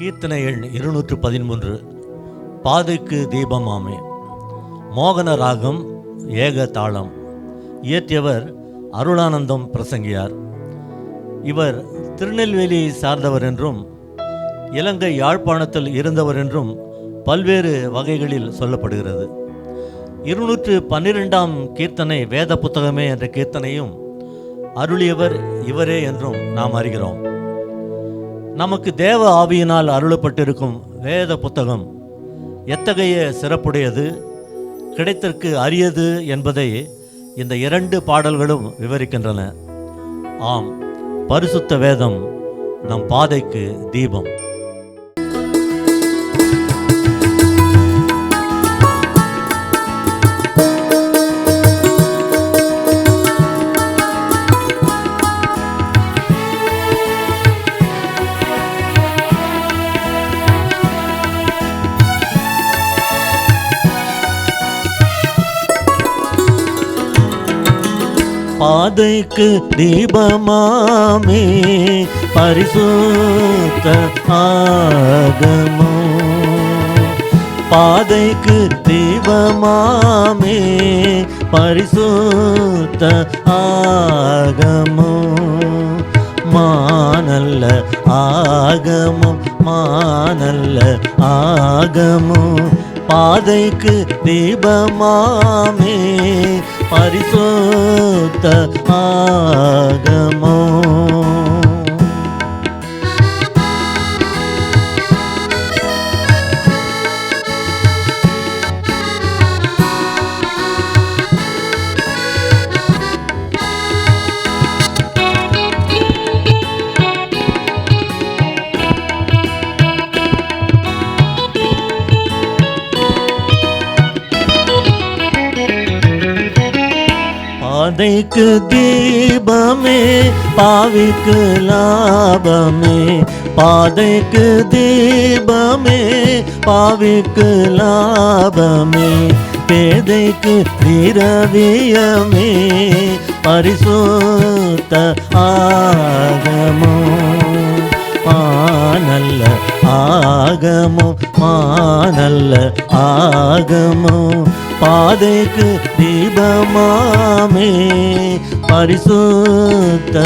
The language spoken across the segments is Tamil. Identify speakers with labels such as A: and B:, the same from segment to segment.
A: கீர்த்தனை எண் இருநூற்று பதிமூன்று பாதைக்கு தீபமாமே. மோகன ராகம் ஏக தாளம். இயற்றியவர் அருளானந்தம் பிரசங்கியார். இவர் திருநெல்வேலியை சார்ந்தவர் என்றும் இலங்கை யாழ்ப்பாணத்தில் இருந்தவர் என்றும் பல்வேறு வகைகளில் சொல்லப்படுகிறது. இருநூற்று பன்னிரெண்டாம் கீர்த்தனை வேத புத்தகமே என்ற கீர்த்தனையும் அருளியவர் இவரே என்றும் நாம் அறிகிறோம். நமக்கு தேவ ஆவியினால் அருளப்பட்டிருக்கும் வேத புத்தகம் எத்தகைய சிறப்புடையது கிடைத்தற்கு அரியது என்பதை இந்த இரண்டு பாடல்களும் விவரிக்கின்றன. ஆம் பரிசுத்த வேதம் நம் பாதைக்கு தீபம். பாதைக்கு தீபமாமே பரிசுத்த ஆகமோ பாதைக்கு தீபமாமே பரிசுத்த ஆகமோ மானல்ல ஆகமோ மானல்ல ஆகமோ பாதைக்கு தீபமாமே பரிசுத்த ஆகமோ பாதைக்கு தீபமே பாவிக்கு லாபமே பாதைக்கு தீபமே பாவிக்கு லாபமே பேதைக்கு திரவியமே பரிசுத்த ஆகமோ மானல்ல ஆகமோ மானல்ல ஆகமோ பாதைக்கு தீபமாமே பரிசுத்த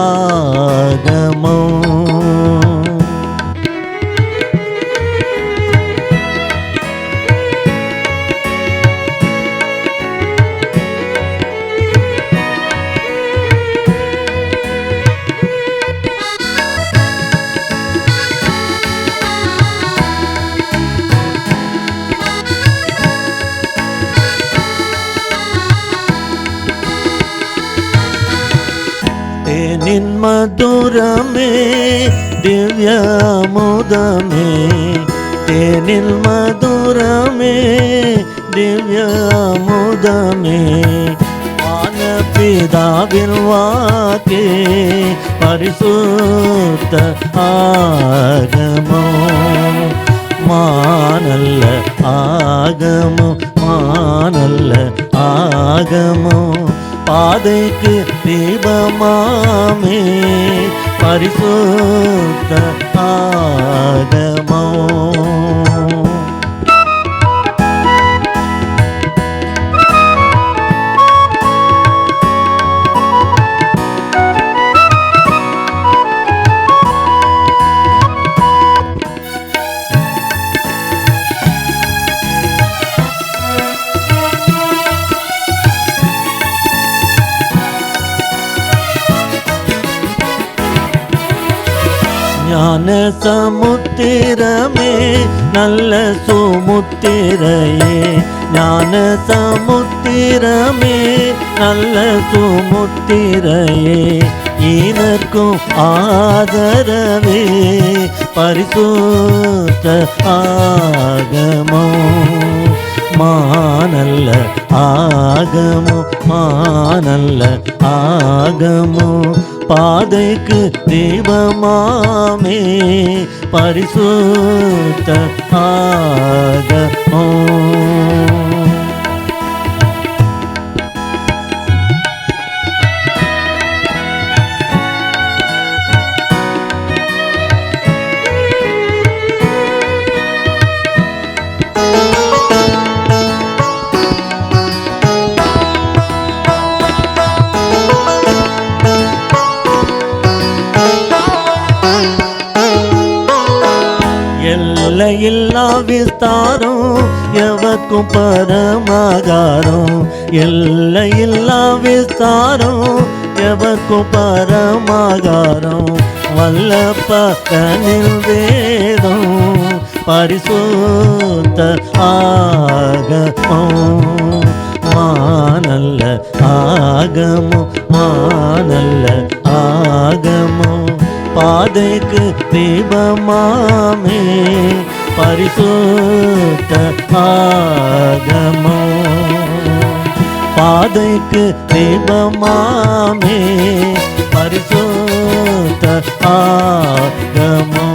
A: ஆகமோ நின்மதுரமே மதுரமே தேனில் மதுரமே திவ்யமுதமே பிதாவில் வாக்கே பரிசுத்த ஆகமோ மானல்ல ஆகமோ மானல்ல ஆகமோ பாதைக்கு தீபமாமே பரிசுத்த ஞான சமுத்திரமே நல்ல சுமுத்திரையே. ஞான சமுத்திரமே நல்ல சுமுத்திரையே. ஈனர்க்கும் ஆதரவே பரிசுத்த ஆகமோ மானல்ல ஆகமோ மானல்ல ஆகமோ பாதைக்கு தீபமாமே பரிசுத்த ஆகமோ விஸ்தாரம் எவக்கும் பரமாகாரம். எல்லையில்லா விஸ்தாரம் எவக்கும் பரமாகாரம் வல்லப்பனில் வேதம் பரிசுத்த ஆகமம். மானல்ல ஆகமோ மானல்ல ஆகமோ பாதைக்கு தீபமாமே. பரிசுத்த ஆகமோ பாதைக்கு தீபமாமே பரிசுத்த ஆகமோ